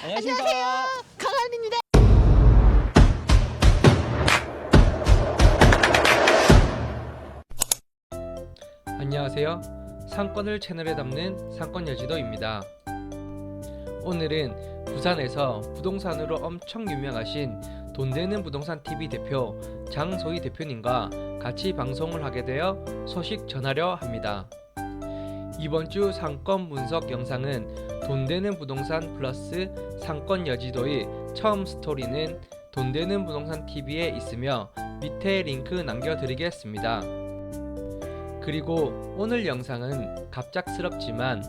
안녕하세요. 강한입니다. 안녕하세요. 상권을 채널에 담는 상권 여지도입니다. 오늘은 부산에서 부동산으로 엄청 유명하신 돈 되는 부동산 TV 대표 장소희 대표님과 같이 방송을 하게 되어 소식 전하려 합니다. 이번 주 상권 분석 영상은 돈 되는 부동산 플러스 상권 여지도의 처음 스토리는 돈 되는 부동산 TV에 있으며 밑에 링크 남겨드리겠습니다. 그리고 오늘 영상은 갑작스럽지만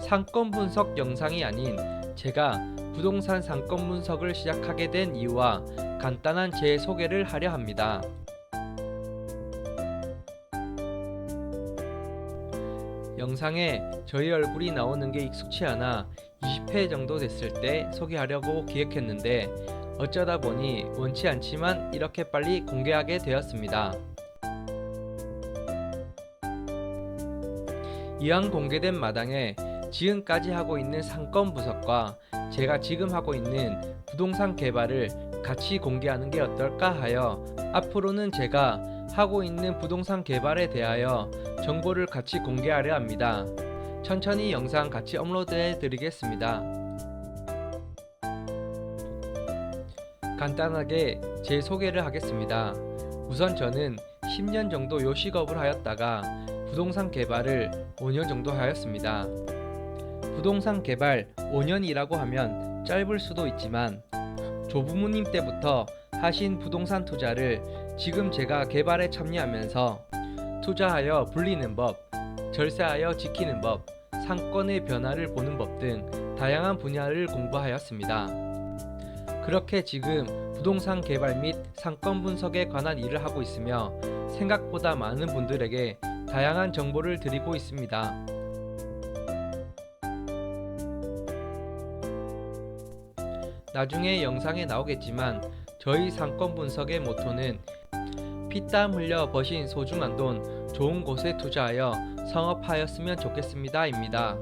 상권 분석 영상이 아닌 제가 부동산 상권 분석을 시작하게 된 이유와 간단한 제 소개를 하려 합니다. 영상에 저희 얼굴이 나오는 게 익숙치 않아 20회 정도 됐을 때 소개하려고 기획했는데 어쩌다 보니 원치 않지만 이렇게 빨리 공개하게 되었습니다. 이왕 공개된 마당에 지금까지 하고 있는 상권 분석과 제가 지금 하고 있는 부동산 개발을 같이 공개하는 게 어떨까 하여 앞으로는 제가 하고 있는 부동산 개발에 대하여 정보를 같이 공개하려 합니다. 천천히 영상 같이 업로드해 드리겠습니다. 간단하게 제 소개를 하겠습니다. 우선 저는 10년 정도 요식업을 하였다가 부동산 개발을 5년 정도 하였습니다. 부동산 개발 5년이라고 하면 짧을 수도 있지만 조부모님 때부터 하신 부동산 투자를 지금 제가 개발에 참여하면서 투자하여 불리는 법, 절세하여 지키는 법, 상권의 변화를 보는 법 등 다양한 분야를 공부하였습니다. 그렇게 지금 부동산 개발 및 상권 분석에 관한 일을 하고 있으며 생각보다 많은 분들에게 다양한 정보를 드리고 있습니다. 나중에 영상에 나오겠지만 저희 상권 분석의 모토는 피땀 흘려 버신 소중한 돈 좋은 곳에 투자하여 성업하였으면 좋겠습니다입니다.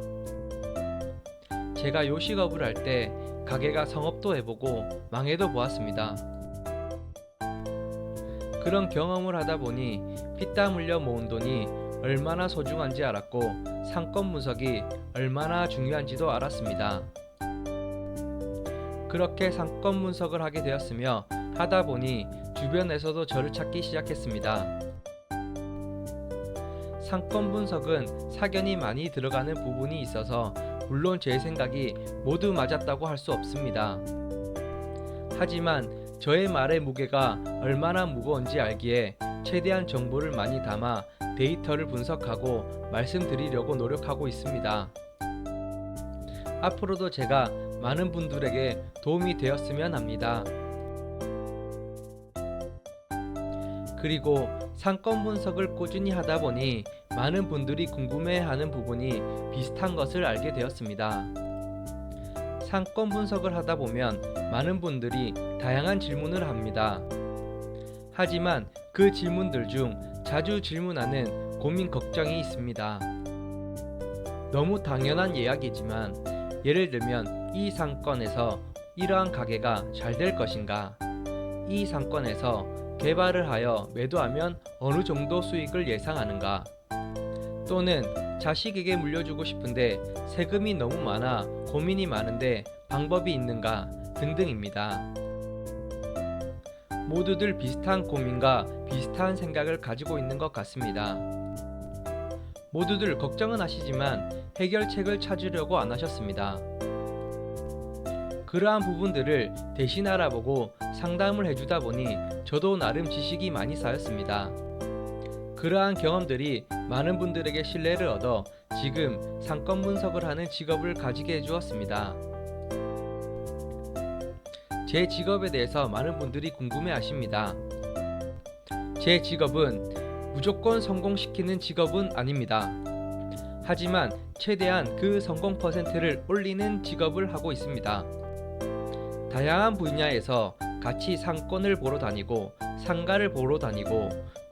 제가 요식업을 할 때 가게가 성업도 해보고 망해도 보았습니다. 그런 경험을 하다 보니 피땀 흘려 모은 돈이 얼마나 소중한지 알았고 상권 분석이 얼마나 중요한지도 알았습니다. 그렇게 상권 분석을 하게 되었으며 하다 보니 주변에서도 저를 찾기 시작했습니다. 상권 분석은 사견이 많이 들어가는 부분이 있어서 물론 제 생각이 모두 맞았다고 할 수 없습니다. 하지만 저의 말의 무게가 얼마나 무거운지 알기에 최대한 정보를 많이 담아 데이터를 분석하고 말씀드리려고 노력하고 있습니다. 앞으로도 제가 많은 분들에게 도움이 되었으면 합니다. 그리고 상권 분석을 꾸준히 하다 보니 많은 분들이 궁금해하는 부분이 비슷한 것을 알게 되었습니다. 상권 분석을 하다 보면 많은 분들이 다양한 질문을 합니다. 하지만 그 질문들 중 자주 질문하는 고민 걱정이 있습니다. 너무 당연한 이야기지만 예를 들면 이 상권에서 이러한 가게가 잘 될 것인가? 이 상권에서 개발을 하여 매도하면 어느 정도 수익을 예상하는가? 또는 자식에게 물려주고 싶은데 세금이 너무 많아 고민이 많은데 방법이 있는가? 등등입니다. 모두들 비슷한 고민과 비슷한 생각을 가지고 있는 것 같습니다. 모두들 걱정은 하시지만 해결책을 찾으려고 안 하셨습니다. 그러한 부분들을 대신 알아보고 상담을 해주다 보니 저도 나름 지식이 많이 쌓였습니다. 그러한 경험들이 많은 분들에게 신뢰를 얻어 지금 상권 분석을 하는 직업을 가지게 해주었습니다. 제 직업에 대해서 많은 분들이 궁금해 하십니다. 제 직업은 무조건 성공시키는 직업은 아닙니다. 하지만 최대한 그 성공 퍼센트를 올리는 직업을 하고 있습니다. 다양한 분야에서 같이 상권을 보러 다니고 상가를 보러 다니고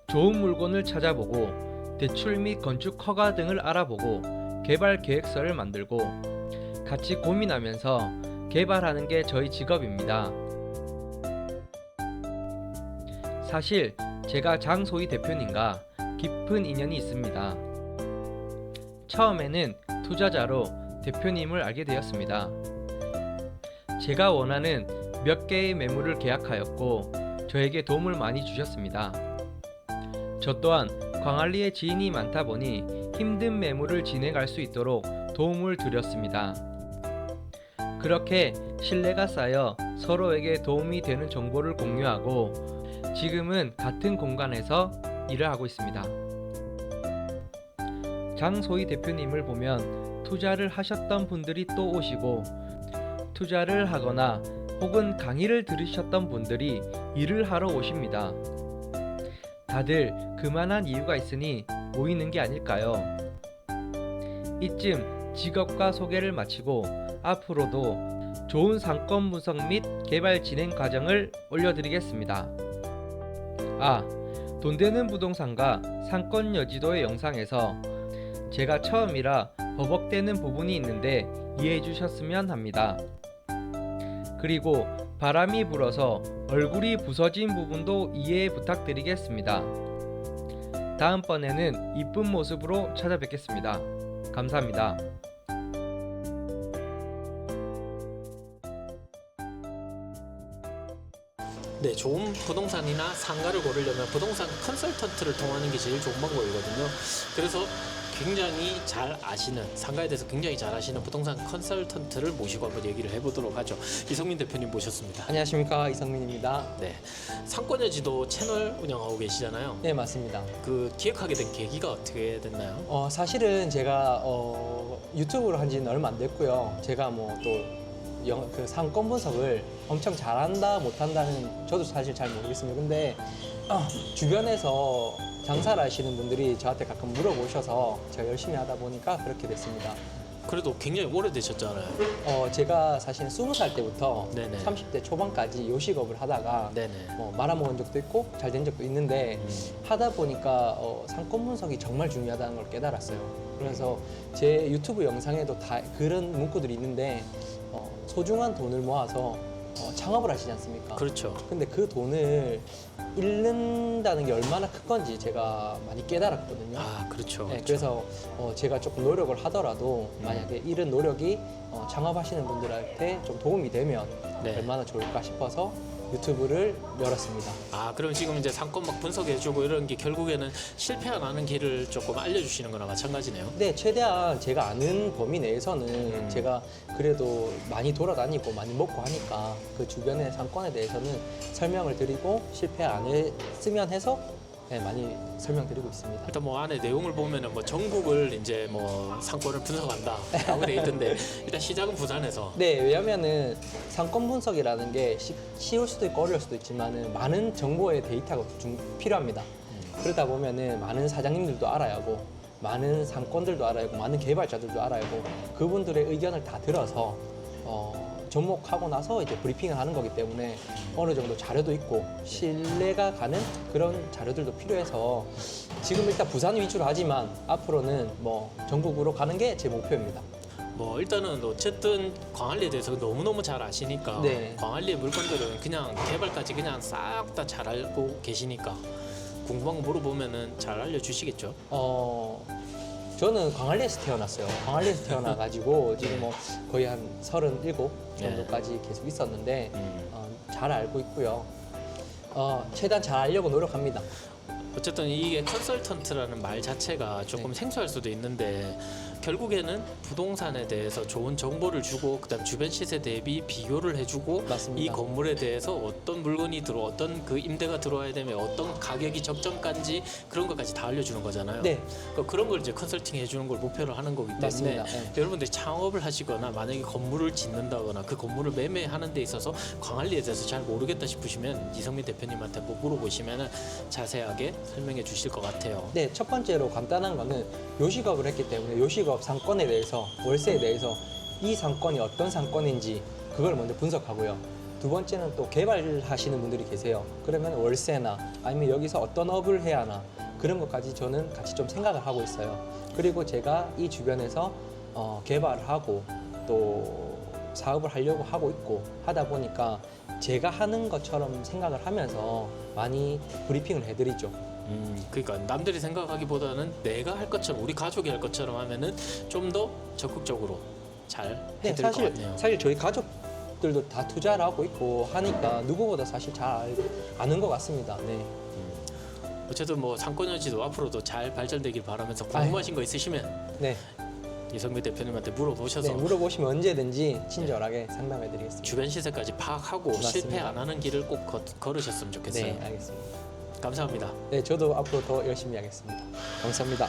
좋은 물건을 찾아보고 대출 및 건축 허가 등을 알아보고 개발 계획서를 만들고 같이 고민하면서 개발하는 게 저희 직업입니다. 사실 제가 장소희 대표님과 깊은 인연이 있습니다. 처음에는 투자자로 대표님을 알게 되었습니다. 제가 원하는 몇 개의 매물을 계약하였고 저에게 도움을 많이 주셨습니다. 저 또한 광안리에 지인이 많다 보니 힘든 매물을 진행할 수 있도록 도움을 드렸습니다. 그렇게 신뢰가 쌓여 서로에게 도움이 되는 정보를 공유하고 지금은 같은 공간에서 일을 하고 있습니다. 장소희 대표님을 보면 투자를 하셨던 분들이 또 오시고 투자를 하거나 혹은 강의를 들으셨던 분들이 일을 하러 오십니다. 다들 그만한 이유가 있으니 모이는 게 아닐까요? 이쯤 직업과 소개를 마치고 앞으로도 좋은 상권 분석 및 개발 진행 과정을 올려드리겠습니다. 아, 돈 되는 부동산과 상권 여지도의 영상에서 제가 처음이라 버벅대는 부분이 있는데 이해해 주셨으면 합니다. 그리고 바람이 불어서 얼굴이 부서진 부분도 이해 부탁드리겠습니다. 다음번에는 이쁜 모습으로 찾아뵙겠습니다. 감사합니다. 네, 좋은 부동산이나 상가를 고르려면 부동산 컨설턴트를 통하는 게 제일 좋은 방법이거든요. 그래서 굉장히 잘 아시는 상가에 대해서 굉장히 잘 아시는 부동산 컨설턴트를 모시고 한번 얘기를 해보도록 하죠. 이성민 대표님 모셨습니다. 안녕하십니까 이성민입니다. 네, 상권여지도 채널 운영하고 계시잖아요. 네 맞습니다. 그 기획하게 된 계기가 어떻게 됐나요? 어, 사실은 제가 어, 유튜브를 한 지는 얼마 안 됐고요. 제가 뭐또 그 상권 분석을 엄청 잘한다 못한다는 저도 사실 잘 모르겠습니다. 근데 어, 주변에서 장사를 하시는 분들이 저한테 가끔 물어보셔서 제가 열심히 하다 보니까 그렇게 됐습니다. 그래도 굉장히 오래되셨잖아요. 어, 제가 사실 20살 때부터 네네. 30대 초반까지 요식업을 하다가 네네. 뭐 말아먹은 적도 있고 잘 된 적도 있는데 음. 하다 보니까 어, 상권 분석이 정말 중요하다는 걸 깨달았어요. 그래서 제 유튜브 영상에도 다 그런 문구들이 있는데 어, 소중한 돈을 모아서 어, 창업을 하시지 않습니까? 그렇죠. 근데 그 돈을 잃는다는 게 얼마나 큰 건지 제가 많이 깨달았거든요. 아, 그렇죠. 네, 그래서 어, 제가 조금 노력을 하더라도 음. 만약에 이런 노력이 어, 창업하시는 분들한테 좀 도움이 되면 네. 얼마나 좋을까 싶어서 유튜브를 열었습니다. 아, 그럼 지금 이제 상권 막 분석해주고 이런 게 결국에는 실패 안 하는 길을 조금 알려주시는 거나 마찬가지네요. 네, 최대한 제가 아는 범위 내에서는 음. 제가 그래도 많이 돌아다니고 많이 먹고 하니까 그 주변의 상권에 대해서는 설명을 드리고 실패 안 했으면 해서 네, 많이 설명드리고 있습니다. 일단 뭐 안에 내용을 보면은 뭐 전국을 이제 뭐 상권을 분석한다라고 돼 있던데 일단 시작은 부산에서 네, 왜냐면은 상권 분석이라는 게 쉬, 쉬울 수도 있고 어려울 수도 있지만은 많은 정보의 데이터가 좀 필요합니다. 그러다 보면은 많은 사장님들도 알아야 하고 많은 상권들도 알아야 하고 많은 개발자들도 알아야 하고 그분들의 의견을 다 들어서 어, 접목하고 나서 이제 브리핑을 하는 거기 때문에 어느 정도 자료도 있고 신뢰가 가는 그런 자료들도 필요해서 지금 일단 부산 위주로 하지만 앞으로는 뭐 전국으로 가는 게 제 목표입니다. 뭐 일단은 어쨌든 광안리에 대해서 너무너무 잘 아시니까 네. 광안리의 물건들은 그냥 개발까지 그냥 싹 다 잘 알고 계시니까 궁금한 거 물어보면은 잘 알려주시겠죠? 어 저는 광안리에서 태어났어요. 광안리에서 태어나가지고 지금 뭐 거의 한 37 정도까지 계속 있었는데 어, 잘 알고 있고요. 어, 최대한 잘 알려고 노력합니다. 어쨌든 이게 컨설턴트라는 말 자체가 조금 네. 생소할 수도 있는데 결국에는 부동산에 대해서 좋은 정보를 주고 그다음 주변 시세 대비 비교를 해주고 맞습니다. 이 건물에 대해서 어떤 물건이 들어 어떤 그 임대가 들어와야 되면 어떤 가격이 적정가인지 그런 것까지 다 알려주는 거잖아요. 네, 그러니까 그런 걸 이제 컨설팅 해주는 걸 목표로 하는 거기 때문에 맞습니다. 네. 여러분들이 창업을 하시거나 만약에 건물을 짓는다거나 그 건물을 매매하는 데 있어서 광안리에 대해서 잘 모르겠다 싶으시면 이성민 대표님한테 뭐 물어보시면 자세하게 설명해 주실 것 같아요. 네, 첫 번째로 간단한 거는 요식업을 했기 때문에 요식업 상권에 대해서 월세에 대해서 이 상권이 어떤 상권인지 그걸 먼저 분석하고요. 두 번째는 또 개발하시는 분들이 계세요. 그러면 월세나 아니면 여기서 어떤 업을 해야 하나 그런 것까지 저는 같이 좀 생각을 하고 있어요. 그리고 제가 이 주변에서 어, 개발을 하고 또 사업을 하려고 하고 있고 하다 보니까 제가 하는 것처럼 생각을 하면서 많이 브리핑을 해드리죠. 음, 그러니까 남들이 생각하기보다는 내가 할 것처럼 우리 가족이 할 것처럼 하면은 좀 더 적극적으로 잘 네, 해드릴 것 사실 같네요. 사실 저희 가족들도 다 투자를 하고 있고 하니까 누구보다 사실 잘 알- 아는 것 같습니다. 네. 어쨌든 뭐 상권 여지도 앞으로도 잘 발전되길 바라면서 궁금하신 거 있으시면 네. 이성배 대표님한테 물어보셔서 네, 물어보시면 언제든지 친절하게 상담해드리겠습니다. 주변 시세까지 파악하고 맞습니다. 실패 안 하는 길을 꼭 거- 걸으셨으면 좋겠어요. 네, 알겠습니다. 감사합니다. 네, 저도 앞으로 더 열심히 하겠습니다. 감사합니다.